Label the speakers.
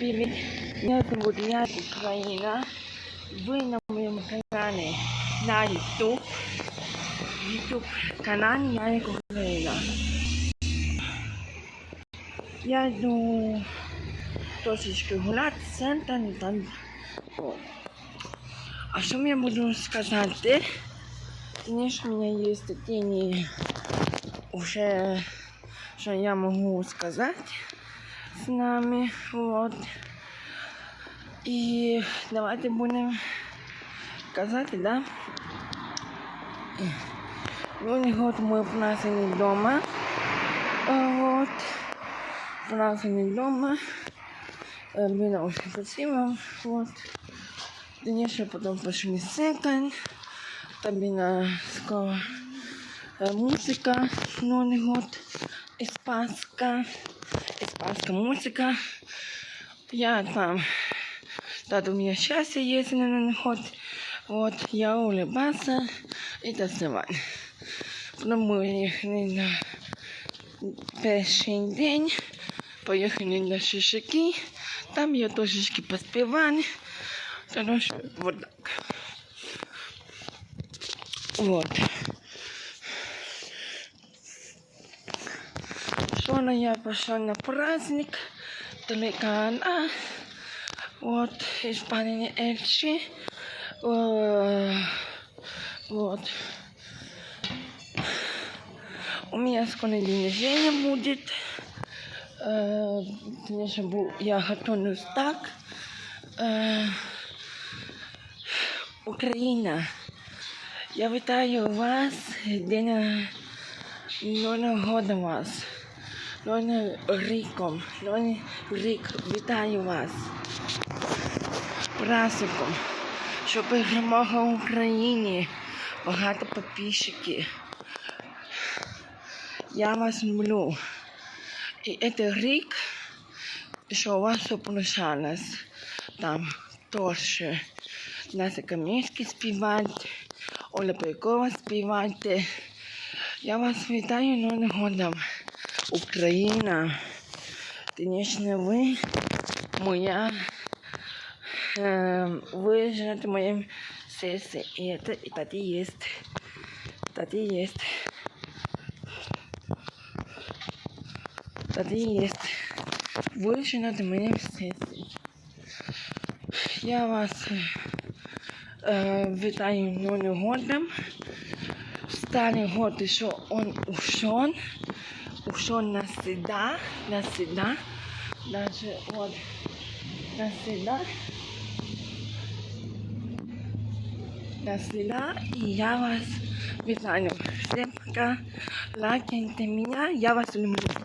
Speaker 1: привіт! Мене я Україна. Ви на моєму каналі на YouTube. YouTube канал я Україна. Я йду трошечки гуляти в центр, і там. А що я буду сказати? Конечно, у меня есть такие не уже, что я могу сказать с нами. Вот. и давайте будем казать да? Минулий год ми внесені дома Вот. А внесені дома Біна очень красива. Вот. Звісно, потом пошли секонд. Там біна скоро музика. Минулий год. Іспанська. испанская музыка. Я там, да, у меня счастье есть на Новый год. Вот, я улыбался и танцевал. Потом мы ехали на перший день, поехали на шишаки. Там я трошечки поспевал. Короче, вот так. Вот. Шона я пошла на праздник. Телекана. Вот. Испания Эльчи. Э, Вот. У меня скоро день рождения будет. Э, Конечно, бу- я готовлюсь так. Э, Україна. Я вітаю вас, День Нового года вас. Новим ріком. Новий рік вітаю вас. Праздником. Щоб перемога Україні. Багато підписчиків. Я вас люблю. І цей рік, що у вас получалось. Там теж Настя Камінський співати, Оля Пайкова співати. Я вас вітаю Новим годом. Україна. Звісно, ви моя, е, ви живете в моєму серці. І це і так і є. Так і є. Так і є. Ви живете в моєму серці. Я вас е, вітаю Новим годом. Старый год еще он ушел. Ушел на сюда, на сюда, Даже вот навсегда. Навсегда. И я вас вязаю. Всем пока. Лайкайте меня. Я вас люблю.